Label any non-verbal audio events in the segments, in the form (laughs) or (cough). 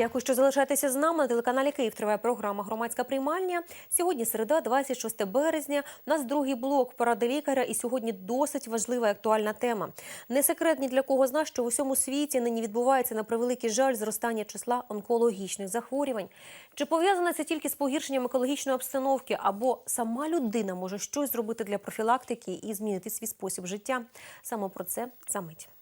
Дякую, що залишаєтеся з нами. На телеканалі Київ триває програма Громадська приймальня. Сьогодні середа, 26 березня. У нас другий блок поради лікаря. І сьогодні досить важлива і актуальна тема. Не секрет ні для кого з нас, що в усьому світі нині відбувається на превеликий жаль зростання числа онкологічних захворювань. Чи пов'язане це тільки з погіршенням екологічної обстановки, або сама людина може щось зробити для профілактики і змінити свій спосіб життя? Саме про це за.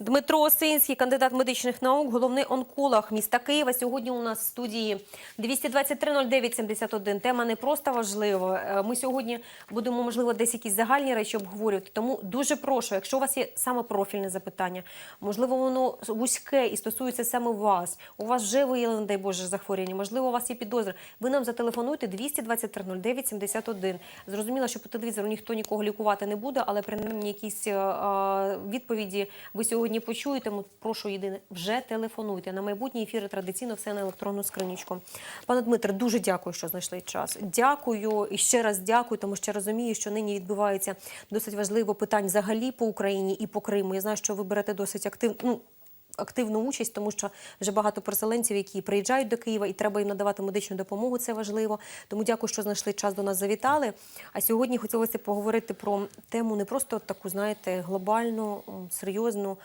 Дмитро Осинський, кандидат медичних наук, головний онколог міста Києва. Сьогодні у нас в студії 223-09-71. Тема не просто важлива. Е, Ми сьогодні будемо, можливо, десь якісь загальні речі обговорювати. Тому дуже прошу, якщо у вас є саме профільне запитання, можливо, воно вузьке і стосується саме вас. У вас вже виявлено, дай Боже, захворювання, можливо, у вас є підозри. Ви нам зателефонуйте 223-09-71. Зрозуміло, що по телевізору ніхто нікого лікувати не буде, але принаймні якісь е, е, відповіді ви сьогодні почуєте. Тому прошу єдине, вже телефонуйте. На майбутні ефіри традиційно все на електронну скринічку. Пане Дмитре, дуже дякую, що знайшли час. Дякую і ще раз дякую, тому що розумію, що нині відбувається досить важливо питань взагалі по Україні і по Криму. Я знаю, що ви берете досить активно. Ну, активну участь, тому що вже багато переселенців, які приїжджають до Києва, і треба їм надавати медичну допомогу. Це важливо. Тому дякую, що знайшли час до нас завітали. А сьогодні хотілося поговорити про тему не просто таку, знаєте, глобальну, серйозну.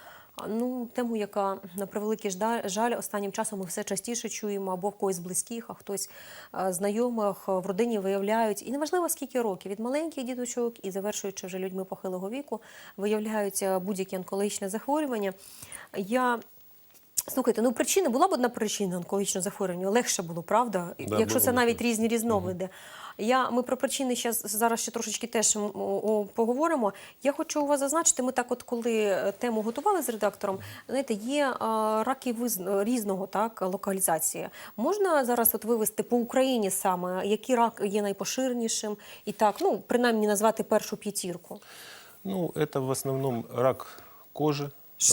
Ну, тему, яка на превеликий жаль, останнім часом ми все частіше чуємо або в когось з близьких, а хтось знайомих в родині виявляють, і неважливо скільки років, від маленьких діточок і завершуючи вже людьми похилого віку, виявляються будь-які онкологічні захворювання. Я Слухайте, ну причина була б одна причина онкологічного захворювання, легше було, правда? Да, Якщо було це навіть різні різновиди. Я, ми про причини щас, зараз ще трошечки теж поговоримо. Я хочу у вас зазначити, ми так от коли е, тему готували з редактором, знаєте, є е, раки виз- різного так, локалізації. Можна зараз от вивести по Україні саме, який рак є найпоширенішим, і так, ну, принаймні назвати першу п'ятірку. Ну, это в основном рак кожи,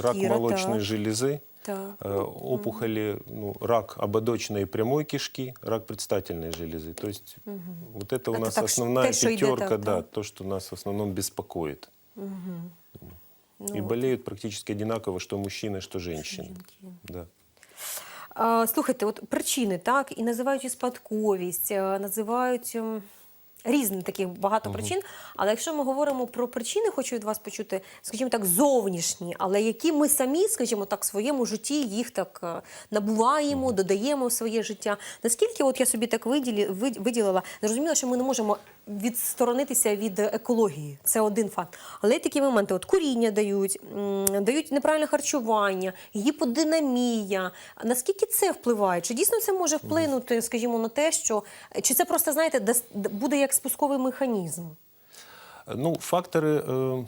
рак Шкира, молочной так. железы, Так. э, опухоли, ну, рак ободочной и прямой кишки, рак предстательной железы. То есть вот это у Это нас так, основная те, что идет пятерка, так, да, да? то, что нас в основном беспокоит. Ну, и болеют практически одинаково, что мужчины, что женщины. Да. А, Слухайте, от причини, так, і називають і спадковість, е, називають різні таких багато причин. Але якщо ми говоримо про причини, хочу від вас почути, скажімо так, зовнішні, але які ми самі, скажімо так, в своєму житті їх так набуваємо, набуваємо, додаємо в своє життя. Наскільки от я собі так виділі, виділила, зрозуміло, що ми не можемо відсторонитися від екології. Це один факт. Але є такі моменти: от куріння дають, дають неправильне харчування, гіподинамія. Наскільки це впливає? Чи дійсно це може вплинути, скажімо, на те, що чи це просто знаєте, буде як спусковий механізм? Ну, факторы, э,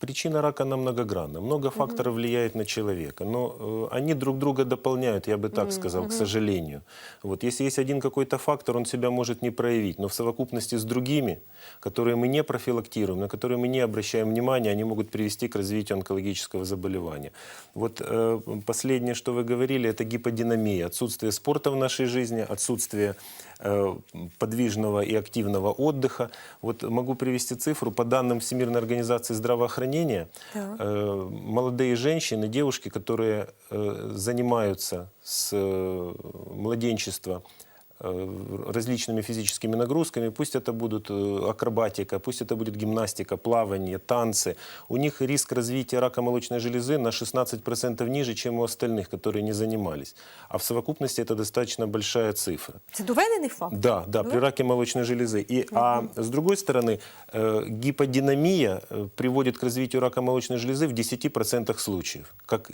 причина рака, она многогранна. Много факторов влияет на человека, но э, они друг друга дополняют, я бы так сказал, к сожалению. Вот, если есть один какой-то фактор, он себя может не проявить, но в совокупности с другими, которые мы не профилактируем, на которые мы не обращаем внимания, они могут привести к развитию онкологического заболевания. Вот э, последнее, что вы говорили, это гиподинамия, отсутствие спорта в нашей жизни, отсутствие э, подвижного и активного отдыха. Вот могу привести цифру. По данным Всемирной организации здравоохранения, Так. э, молодые женщины, девушки, которые э, занимаются с э, младенчества э, различными физическими нагрузками, пусть это будут э, акробатика, пусть это будет гимнастика, плавание, танцы, у них риск развития рака молочной железы на 16% ниже, чем у остальных, которые не занимались. А в совокупности это достаточно большая цифра. Це доведений факт? Да, да, при раке молочной железы. И, а с другой стороны, э, гиподинамия э, приводит к развитию рака молочной железы в 10% случаев, как э,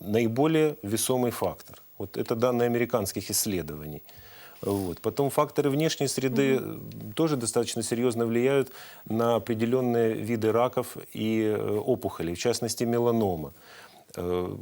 наиболее весомый фактор. Вот это данные американских исследований. Вот. Потом факторы внешней среды э, тоже достаточно серьезно влияют на определенные виды раков и э, опухолей, в частности меланома. Э,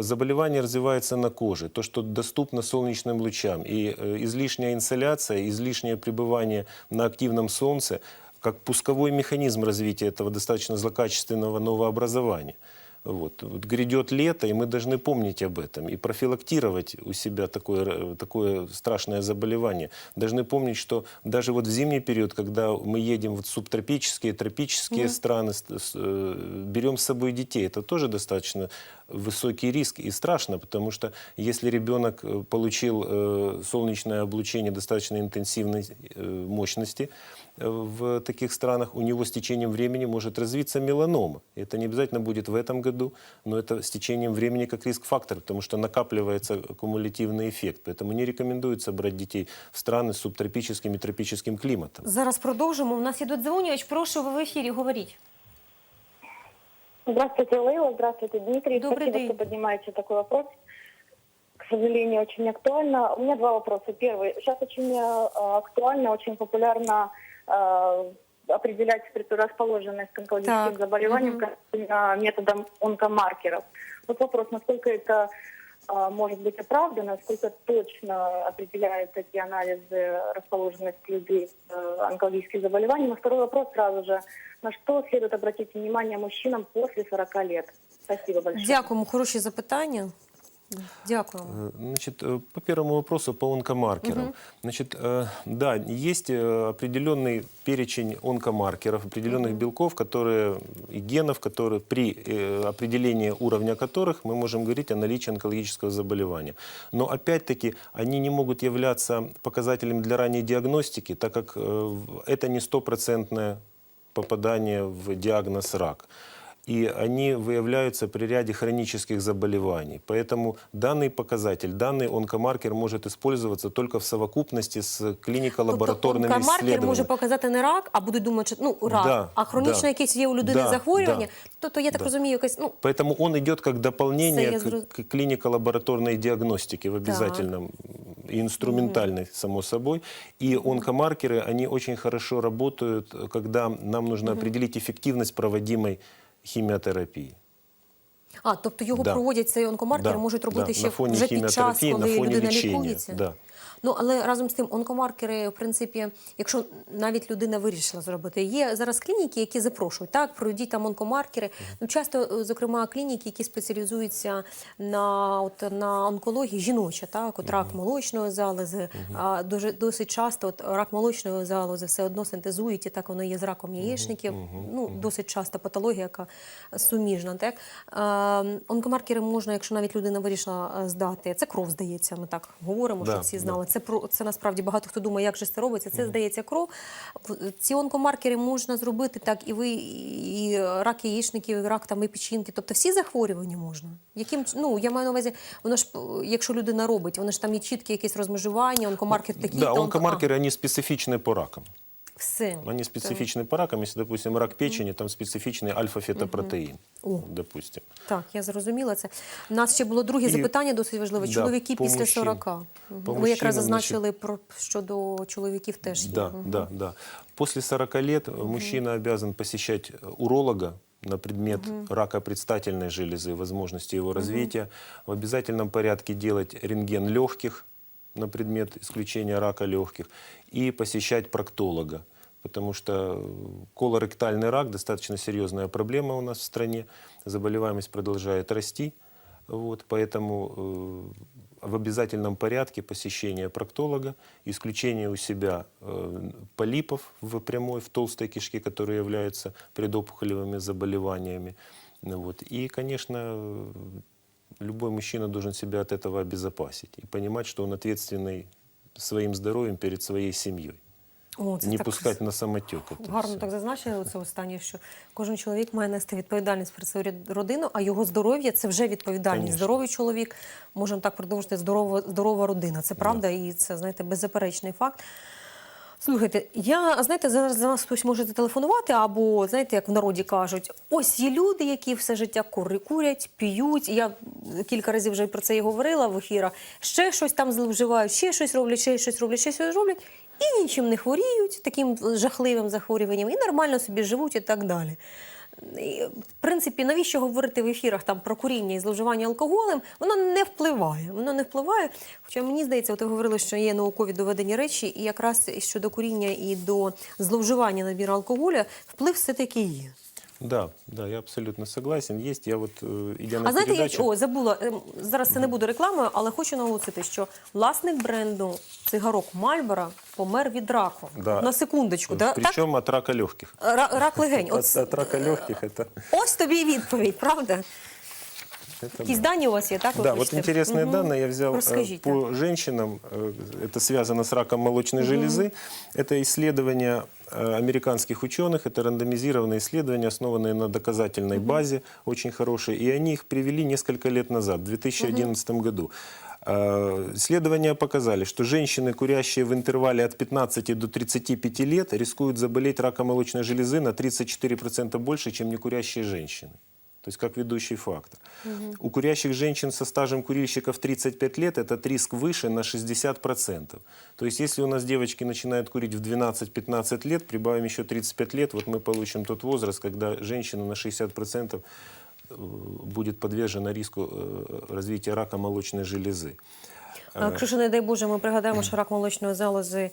Заболевание развивается на коже, то, что доступно солнечным лучам. И э, излишняя инсоляция, излишнее пребывание на активном солнце, как пусковой механизм развития этого достаточно злокачественного новообразования. Вот. Вот грядет лето, и мы должны помнить об этом и профилактировать у себя такое, р- такое страшное заболевание. Должны помнить, что даже вот в зимний период, когда мы едем в субтропические, тропические страны, с- с- э, берем с собой детей, это тоже достаточно высокий риск и страшно, потому что если ребенок э, получил э, солнечное облучение достаточно интенсивной э, мощности э, в таких странах, у него с течением времени может развиться меланома. Это не обязательно будет в этом году, но это с течением времени как риск-фактор, потому что накапливается кумулятивный эффект. Поэтому не рекомендуется брать детей в страны с субтропическим и тропическим климатом. Зараз продовжимо. У нас є додзвонювач. Прошу, ви в ефірі, говоріть. Здравствуйте, Лейла. Здравствуйте, Дмитрий. Добрый Спасибо, день. что поднимаете такой вопрос. К сожалению, очень актуально. У меня два вопроса. Первый. Сейчас очень э, актуально, очень популярно э, определять предрасположенность к онкологическим Так, заболеваниям э, методом онкомаркеров. Вот вопрос, насколько это э, может быть оправдано, насколько точно определяют эти анализы расположенность людей к э, онкологическим заболеваниям. И второй вопрос сразу же. На что следует обратить внимание мужчинам после 40 лет? Спасибо большое. Дякуємо, хороші запитання. Дякуємо. Э, Значит, э, по первому вопросу по онкомаркерам. Значит, э, да, есть определенный перечень онкомаркеров, определенных белков, которые и генов, которые при определении уровня которых мы можем говорить о наличии онкологического заболевания. Но опять-таки они не могут являться показателем для ранней диагностики, так как это не стопроцентное попадание в диагноз рак И они выявляются при ряде хронических заболеваний. Поэтому данный показатель, данный онкомаркер может использоваться только в совокупности с клинико-лабораторными тобто, онкомаркер исследованиями. може показати не рак, а будуть думати, що ну рак, Да, а хронічне да. якесь є у людини Да, захворювання. да. Тобто я так Да. розумію, якесь ну Поэтому он идет как дополнение Це я к, зроз- к клинико-лабораторной диагностике в обязательном и инструментальной, само собой. И онкомаркеры, они очень хорошо работают, когда нам нужно определить эффективность проводимой химиотерапии. а тобто його Да. проводять цей онкомаркер, Да, можуть робити да, ще на фоні вже під час, коли на фоні людина лічення, лікується. да. Ну але разом з тим, онкомаркери, в принципі, якщо навіть людина вирішила зробити, є зараз клініки, які запрошують, так, проведіть там онкомаркери. Ну часто, е, зокрема, клініки, які спеціалізуються на от на онкології жіноча, так, от рак молочної залози. А дуже досить часто от рак молочної залози все одно синтезують, і так воно є з раком яєчників. Ну досить часто патологія, яка суміжна. Так онкомаркери можна, якщо навіть людина вирішила е, здати, це кров здається. Ми так говоримо, Да, щоб всі знали. Це про це насправді багато хто думає, як же це робиться. Це здається кров. Ці онкомаркери можна зробити так, і ви і рак яєчників, і рак там і печінки, тобто всі захворювання можна. Яким ну я маю на увазі, воно ж е, якщо людина робить, воно ж там є чіткі якесь розмежування, онкомаркер такий. да, онкомаркери, вони специфічні по ракам А, все. Они специфичны по ракам. Если, допустим, рак печени, там специфичный альфа-фетопротеин, О. допустим. Так, я зрозуміла це. У нас ще було друге І- запитання, досить важливе. Да, Чоловіки по після мужчинам. 40. Мгм. По Ви якраз мужчинам, зазначили про щодо чоловіків теж є. Да, Мгм. да, да. После 40 лет э, мужчина обязан посещать э, уролога на предмет рака предстательной железы, возможности его развития. В обязательном порядке делать рентген легких на предмет исключения рака легких и посещать проктолога. Потому что колоректальный рак достаточно серьезная проблема у нас в стране. Заболеваемость продолжает расти. Вот, поэтому э, в обязательном порядке посещения проктолога, исключение у себя э, полипов в прямой, в толстой кишке, которые являются предопухолевыми заболеваниями. Вот. И, конечно, любой мужчина должен себя от этого обезопасить и понимать, что он ответственный своим здоровьем перед своей семьей. О, це Не так пускать на самотек. это Гарно всё. так зазначили це останнє, що кожен чоловік має нести відповідальність перед свою родину, а його здоров'я це вже відповідальність. Конечно. Здоровий чоловік, можемо так продовжити, здорова, здорова родина. Це правда, і це, знаєте, беззаперечний факт. Слухайте, я знаєте, зараз за нас хтось може телефонувати, або знаєте, як в народі кажуть, ось є люди, які все життя кури курять, п'ють. Я кілька разів вже про це і говорила в ефірах. Ще щось там зловживають, ще щось роблять, ще щось роблять, ще щось роблять, і нічим не хворіють таким жахливим захворюванням, і нормально собі живуть і так далі. В принципі, навіщо говорити в ефірах там про куріння і зловживання алкоголем? Воно не впливає. Воно не впливає. Хоча мені здається, от ви говорили, що є наукові доведені речі, і якраз щодо куріння і до зловживання набіру алкоголя вплив все-таки є. Да, да, я абсолютно согласен. Есть, я вот, э, идя на А знаєте, я передачу... о, забула ем, зараз це не буде рекламою, але хочу наголосити, що власник бренду цигарок Мальбора помер від раку. Да. На секундочку, да? так? Причем от рака легких. Ра- Рак легень. От, От, от рака легких это... ось тобі і відповідь, правда? это Якісь да. дані у вас є, так? ви Да, вот пишете? интересные Мгм. данные я взял э, Расскажите. по женщинам. э, Это связано с раком молочной железы. Это исследования э, американских ученых. Это рандомизированные исследования, основанные на доказательной базе, очень хорошие. И они их привели несколько лет назад, в 2011 году. Э, Исследования показали, что женщины, курящие в интервале от 15 до 35 лет, рискуют заболеть раком молочной железы на 34% больше, чем некурящие женщины. То есть как ведущий фактор. У курящих женщин со стажем курильщиков 35 лет этот риск выше на 60%. То есть если у нас девочки начинают курить в 12-15 лет, прибавим еще 35 лет, вот мы получим тот возраст, когда женщина на 60% э, будет подвержена риску э, развития рака молочной железы. А Якщо ж, не дай Боже, ми пригадаємо, що рак молочної залози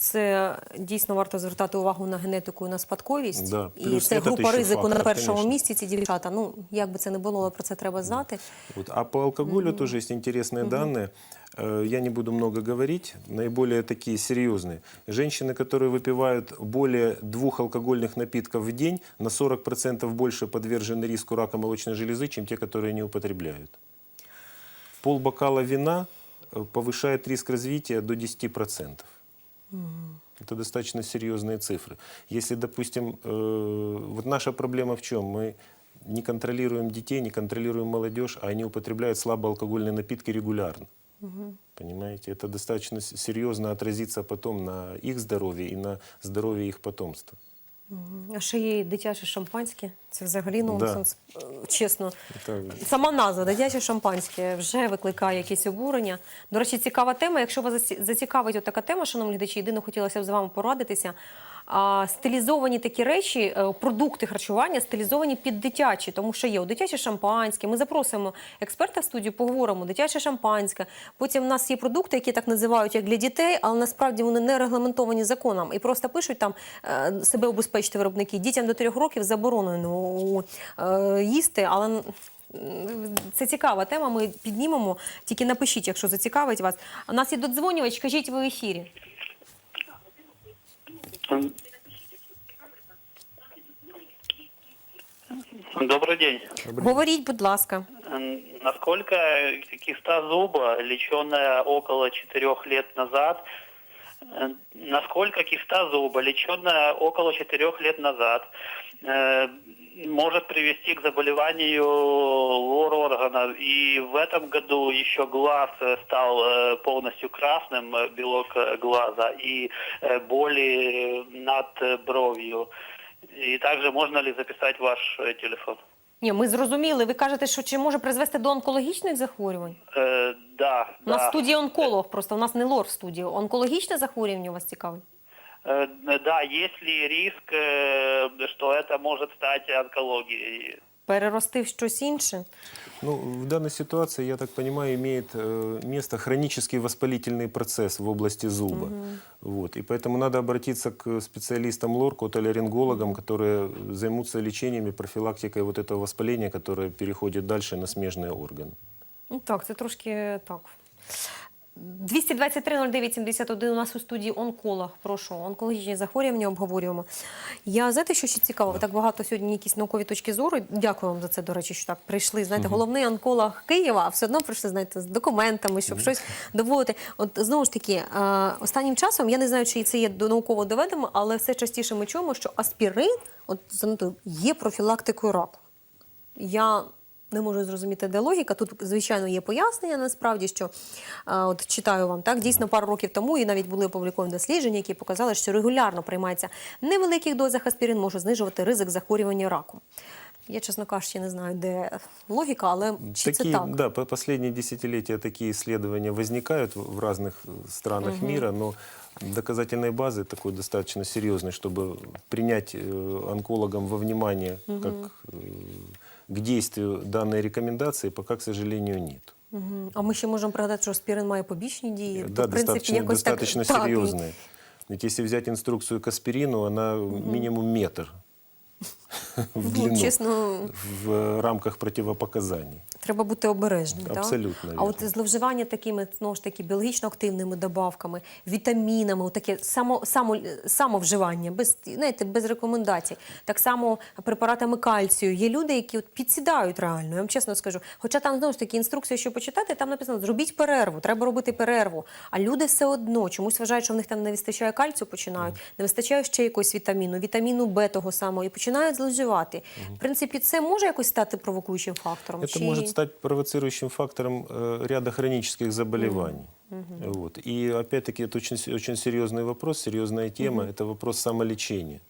це дійсно варто звертати увагу на генетику і на спадковість. Да, і плюс це этот група ще ризику на фактор, першому конечно. місці. Ці дівчата. Ну як би це не було, але про це треба знати. Вот. А по алкоголю тоже есть интересные данные. Э, Я не буду много говорить, наиболее такие серьезные. Женщины, которые выпивают более двух алкогольных напитков в день, на 40% больше подвержены риску рака молочной железы, чем те, которые не употребляют. Пол бокала вина э, повышает риск развития до 10%. Это достаточно серьезные цифры. Если, допустим, э, вот наша проблема в чем? Мы не контролируем детей, не контролируем молодежь, а они употребляют слабоалкогольные напитки регулярно. Понимаете, это достаточно с- серьезно отразится потом на их здоровье и на здоровье их потомства. А ще є дитяче шампанське. Це взагалі нонсенс, е, чесно. Так. Сама назва дитяче шампанське вже викликає якісь обурення. До речі, цікава тема. Якщо вас зацікавить така тема, шановні глядачі, єдине хотілося б з вами порадитися. Стилізовані такі речі, е, продукти харчування стилізовані під дитячі, тому що є у дитяче шампанське. Ми запросимо експерта в студію, поговоримо дитяче шампанське. Потім в нас є продукти, які так називають як для дітей, але насправді вони не регламентовані законом і просто пишуть там е, себе обезпечити виробники. Дітям до трьох років заборонено е, їсти, але. Це цікава тема. Ми піднімемо. Тільки напишіть, якщо зацікавить вас. У нас є додзвонювач, кажіть ви в ефірі. Добрый день. Говоріть, будь ласка. Насколько киста зуба, леченная около четырех лет назад, э, насколько киста зуба, леченная около четырех лет назад, э, может привести к заболеванию лор органов. И в этом году еще глаз э, стал э, полностью красным, э, белок э, глаза, и э, боли над э, бровью. И также можно ли записать ваш э, телефон? Ні, ми зрозуміли. Ви кажете, що чи може призвести до онкологічних захворювань? Э, да, У нас да. в студії онколог, просто у нас не лор в студії. Онкологічне захворювання вас цікавить? Э, Да, есть ли риск, э, что это может стать онкологией? Перерости в щось інше? Ну, в данной ситуации, я так понимаю, имеет э, место хронический воспалительный процесс в области зуба. Вот. И поэтому надо обратиться к специалистам лор, к отоларингологам, которые займутся лечением и профилактикой вот этого воспаления, которое переходит дальше на смежные органы. Ну так, це трошки так. 223-09-71 у нас у студії онколог. Прошу, онкологічні захворювання обговорюємо. Я знаєте, що ще цікаво? Так багато сьогодні якісь наукові точки зору. Дякую вам за це, до речі, що так прийшли. Знаєте, головний онколог Києва, а все одно прийшли, знаєте, з документами, щоб щось доводити. От знову ж таки, е, останнім часом я не знаю, чи це є науково доведено, але все частіше ми чуємо, що аспірин, от занотую, є профілактикою раку. Я не можу зрозуміти, де логіка. Тут, звичайно, є пояснення насправді, що е, от читаю вам так. Дійсно, пару років тому і навіть були опубліковані дослідження, які показали, що регулярно приймається в невеликих дозах аспірин може знижувати ризик захворювання раком. Я, чесно кажучи, не знаю, де логіка, але чи такие, це так? Да, по последние десятилетия такие исследования возникают в в разных э, странах мира, но доказательной базы такой достаточно серьезной, чтобы принять э, онкологам во внимание как э, к действию данной рекомендации, пока, к сожалению, нет. А ми ще можемо пригадати, що аспірин має побічні дії. Да, То, в принципі, достаточно, якось достаточно так, серьезные. Ведь если взять инструкцию к аспирину, она минимум метр. (laughs) в Ну, чесно, в рамках противопоказаний. Треба бути обережним. так? А от зловживання такими знову ж таки біологічно активними добавками, вітамінами, таке само, само, самовживання, без, знаєте, без рекомендацій. Так само препаратами кальцію. Є люди, які от підсідають реально, я вам чесно скажу. Хоча там знову ж таки інструкція, що почитати, там написано зробіть перерву, треба робити перерву. А люди все одно чомусь вважають, що в них там не вистачає кальцію, починають, не вистачає ще якогось вітаміну, вітаміну Б того самого, і починають зловживати. В принципі, це може якось стати провокуючим фактором. Это чи... может стать провоцирующим фактором э, ряда хронических заболеваний. Вот. И опять-таки это очень, с- очень серьезный вопрос, серьезная тема. Это вопрос самолечения.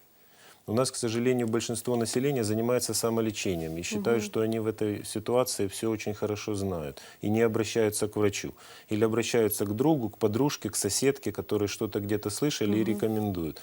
У нас, к сожалению, большинство населения занимается самолечением и считают, что они в этой ситуации все очень хорошо знают и не обращаются к врачу. Или обращаются к другу, к подружке, к соседке, которые что-то где-то слышали и рекомендуют.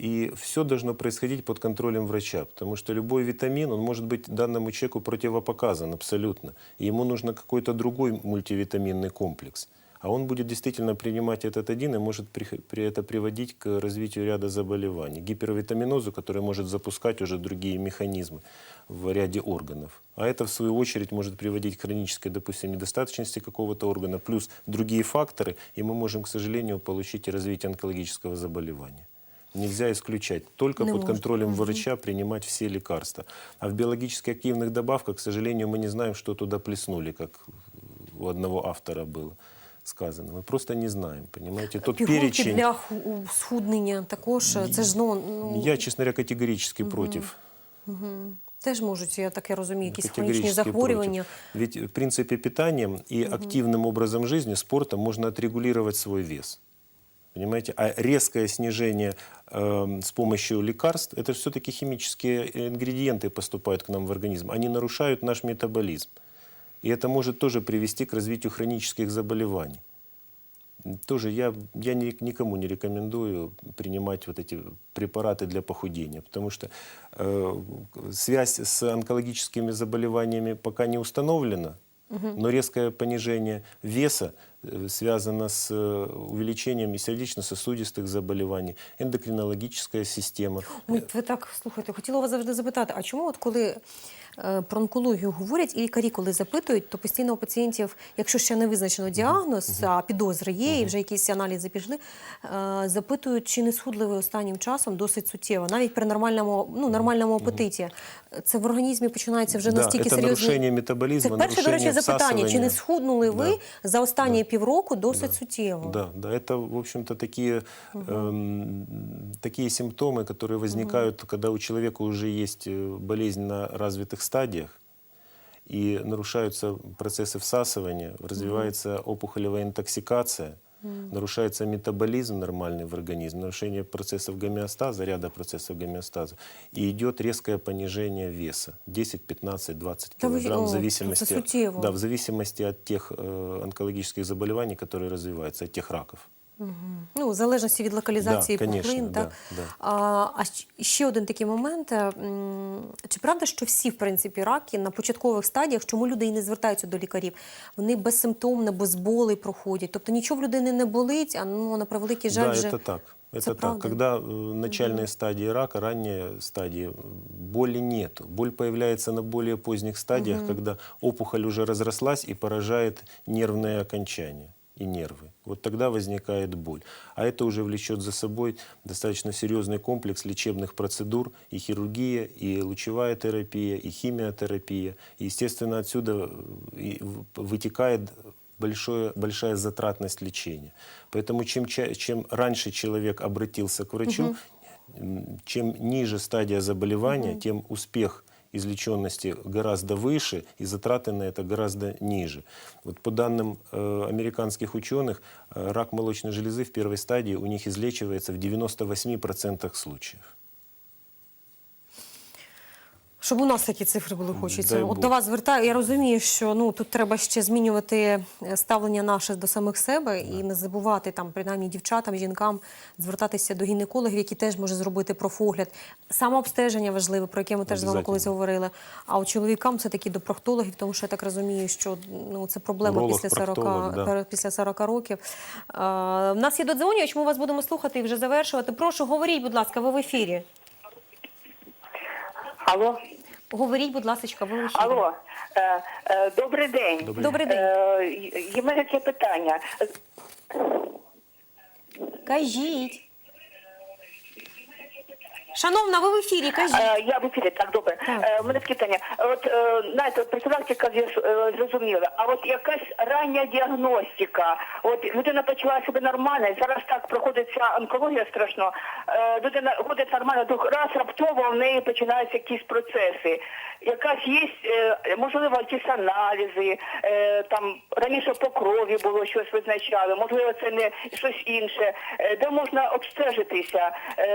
И все должно происходить под контролем врача, потому что любой витамин, он может быть данному человеку противопоказан абсолютно. Ему нужно какой-то другой мультивитаминный комплекс. А он будет действительно принимать этот один и может при, при это приводить к развитию ряда заболеваний. Гипервитаминозу, который может запускать уже другие механизмы в ряде органов. А это, в свою очередь, может приводить к хронической, допустим, недостаточности какого-то органа, плюс другие факторы, и мы можем, к сожалению, получить развитие онкологического заболевания. Нельзя исключать. Только Не под можно. контролем врача принимать все лекарства. А в биологически активных добавках, к сожалению, мы не знаем, что туда плеснули, как у одного автора было сказано. Мы просто не знаем, понимаете? Тот Пігулки перечень... для ху- схуднення також це ж ну, ну Я, честно говоря, категорически против. теж можуть, я таке розумію, якісь хронічні Категорически захворювання. против. Ведь, в принципе, питанием и активным образом жизни, спортом можно отрегулировать свой вес. Понимаете? А резкое снижение эм, с помощью лекарств, это все-таки химические ингредиенты поступают к нам в организм. Они нарушают наш метаболизм. И это может тоже привести к развитию хронических заболеваний. Тоже я, я ни- никому не рекомендую принимать вот эти препараты для похудения, потому что э, связь с онкологическими заболеваниями пока не установлена, но резкое понижение веса э, связано с э, увеличением и сердечно-сосудистых заболеваний, эндокринологическая система. Ой, ви так слухайте, хотіла вас завжди запитати, а чому от коли е, про онкологію говорять, і лікарі, коли запитують, то постійно у пацієнтів, якщо ще не визначено діагноз, а підозри є, і вже якісь аналізи пішли, е, запитують, чи не схудли ви останнім часом досить суттєво, навіть при нормальному, ну, нормальному апетиті. Це в організмі починається вже Да, настільки це серйозно. нарушення метаболізму, Це перше, до речі, нарушення запитання, чи не всасування. схуднули ви Да. за останні півроку досить суттєво? Да, да, это, в общем-то, такие, эм, такие симптомы, которые возникают, когда у человека уже есть э, болезнь на развитых стадиях, и нарушаются процессы всасывания, развивается опухолевая интоксикация, нарушается метаболизм нормальный в организме, нарушение процессов гомеостаза, ряда процессов гомеостаза, и идет резкое понижение веса 10, 15, 20 Да вы- килограмм о, в это зависимости, сутево. да, в зависимости от тех э, онкологических заболеваний, которые развиваются, от тех раков. Ну, в залежності від локалізації Да, конечно, пухлин. да, так? да. А, а щ- ще один такий момент. е, м, Чи правда, що всі, в принципі, раки на початкових стадіях, чому люди і не звертаються до лікарів? Вони безсимптомно, без болей проходять. Тобто нічого в людини не болить, а ну, на превеликий жаль да, вже... это так. Это так. правда? Когда э, начальные стадии рака, ранние стадии, э, боли нету. Боль появляется на более поздних стадиях, когда опухоль уже разрослась и поражает нервные окончания и нервы. Вот тогда возникает боль. А это уже влечет за собой достаточно серьезный комплекс лечебных процедур, и хирургия, и лучевая терапия, и химиотерапия. И, естественно, отсюда э, и в- вытекает большое, большая затратность лечения. Поэтому чем, ча- чем раньше человек обратился к врачу, м, чем ниже стадия заболевания, тем успех излеченности гораздо выше, и затраты на это гораздо ниже. Вот по данным э, американских ученых, э, рак молочной железы в первой стадии у них излечивается в 98% случаев. Щоб у нас такі цифри були хочеться. От до вас звертаю. Я розумію, що ну тут треба ще змінювати е, ставлення наше до самих себе і не забувати там, принаймні дівчатам, жінкам звертатися до гінекологів, які теж можуть зробити профогляд. Самообстеження важливе, про яке ми теж з вами колись говорили. А от чоловікам все таки до проктологів, тому що я так розумію, що ну це проблема Уролог, після 40, да. після 40 років. А, в нас є додзвонювач, ми вас будемо слухати і вже завершувати. Прошу, говоріть, будь ласка, ви в ефірі. Алло, Говоріть, будь ласка, ви в алло, е, е, добрий день. Добрий Добрий день. Е, є мене таке питання. Кажіть. Шановна, ви в ефірі, кажіть. Е, я в ефірі, так, добре. Е, у мене таке питання. От, е, знаєте, профілактика зрозуміла, а от якась рання діагностика, от людина почуває себе нормально, і зараз так проходить ця онкологія страшно, людина ходить нормально, раз раптово в неї починаються якісь процеси. Якась є, можливо, якісь аналізи, там раніше по крові було щось визначали, можливо, це не щось інше, де можна обстежитися.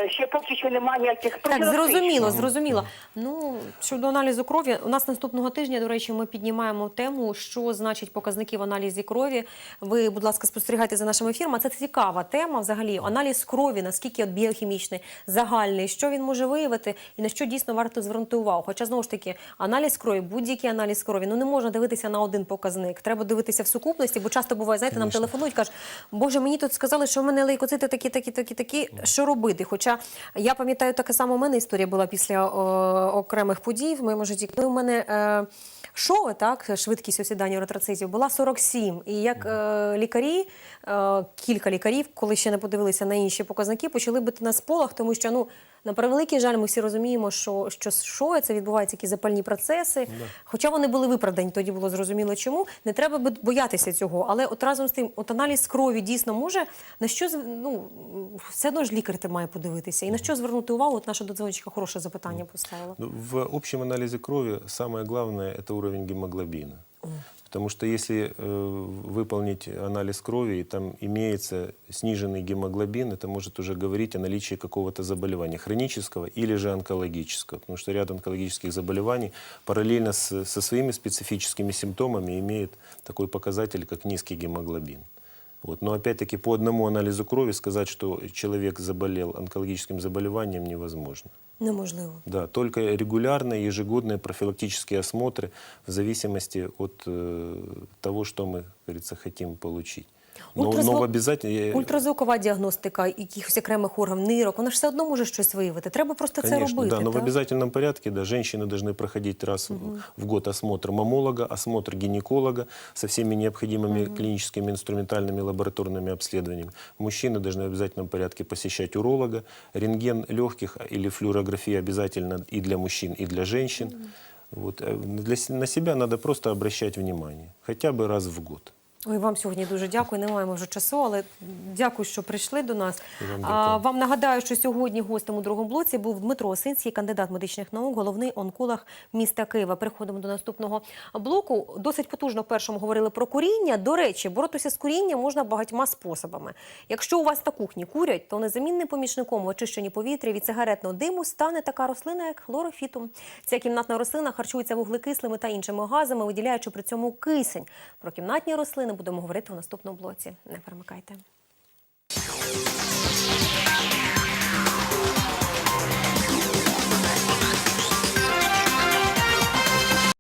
Ще поки що немає ніяких Так, зрозуміло, зрозуміло. Ну щодо аналізу крові, у нас наступного тижня, до речі, ми піднімаємо тему, що значить показники в аналізі крові. Ви, будь ласка, спостерігайте за нашим ефіром. А це цікава тема. Взагалі, аналіз крові, наскільки от біохімічний, загальний, що він може виявити, і на що дійсно варто звернути увагу. Хоча знову ж таки, аналіз крові, будь-який аналіз крові, ну не можна дивитися на один показник. Треба дивитися в сукупності, бо часто буває, знаєте, нам телефонують, кажуть, Боже, мені тут сказали, що в мене лейкоцити такі, такі, такі, такі. Що робити? Хоча я пам'ятаю, така сама у мене історія була після о, окремих подій в моєму житті. Коли у мене е, шови, так, швидкість осідання еритроцитів, була 47. І як е, лікарі, е, кілька лікарів, коли ще не подивилися на інші показники, почали бити на сполах, тому що ну. На превеликий жаль, ми всі розуміємо, що, що шоє це відбуваються якісь запальні процеси. Хоча вони були виправдані, тоді було зрозуміло чому. Не треба боятися цього. Але от разом з тим, от аналіз крові дійсно може на що ну, все одно ж лікар те має подивитися. І на що звернути увагу? От наша додзвоничка хороше запитання поставила. Ну, В общем анализе крови самое главное – это уровень гемоглобина. Потому что если э, выполнить анализ крови, и там имеется сниженный гемоглобин, это может уже говорить о наличии какого-то заболевания хронического или же онкологического. Потому что ряд онкологических заболеваний параллельно с- со своими специфическими симптомами имеет такой показатель, как низкий гемоглобин. Вот. Но опять-таки по одному анализу крови сказать, что человек заболел онкологическим заболеванием невозможно. Неможливо. Да, только регулярные ежегодные профилактические осмотры в зависимости от э, того, что мы, как говорится, хотим получить. Но, но Ультразвук- в обязательно... Ультразвукова діагностика якихось окремих органів нирок, вона ж все одно може щось виявити. Треба просто це Конечно, робити. да, но в так? обязательном порядке, да, женщины должны проходить раз в- в год осмотр мамолога, осмотр гинеколога со всеми необходимыми клиническими, инструментальными, лабораторными обследованиями. Мужчины должны в обязательном порядке посещать уролога. Рентген легких или флюорография обязательно и для мужчин, и для женщин. Вот. э, Для, с- на себя надо просто обращать внимание, хотя бы раз в год. Ой, вам сьогодні дуже дякую. Не маємо вже часу, але дякую, що прийшли до нас. Вам А, вам нагадаю, що сьогодні гостем у другому блоці був Дмитро Осинський, кандидат медичних наук, головний онколог міста Києва. Переходимо до наступного блоку. Досить потужно в першому говорили про куріння. До речі, боротися з курінням можна багатьма способами. Якщо у вас на кухні курять, то незамінним помічником в очищенні повітря від сигаретного диму стане така рослина, як хлорофітум. Ця кімнатна рослина харчується вуглекислими та іншими газами, виділяючи при цьому кисень. Про кімнатні рослини будемо говорити у наступному блоці. Не перемикайте.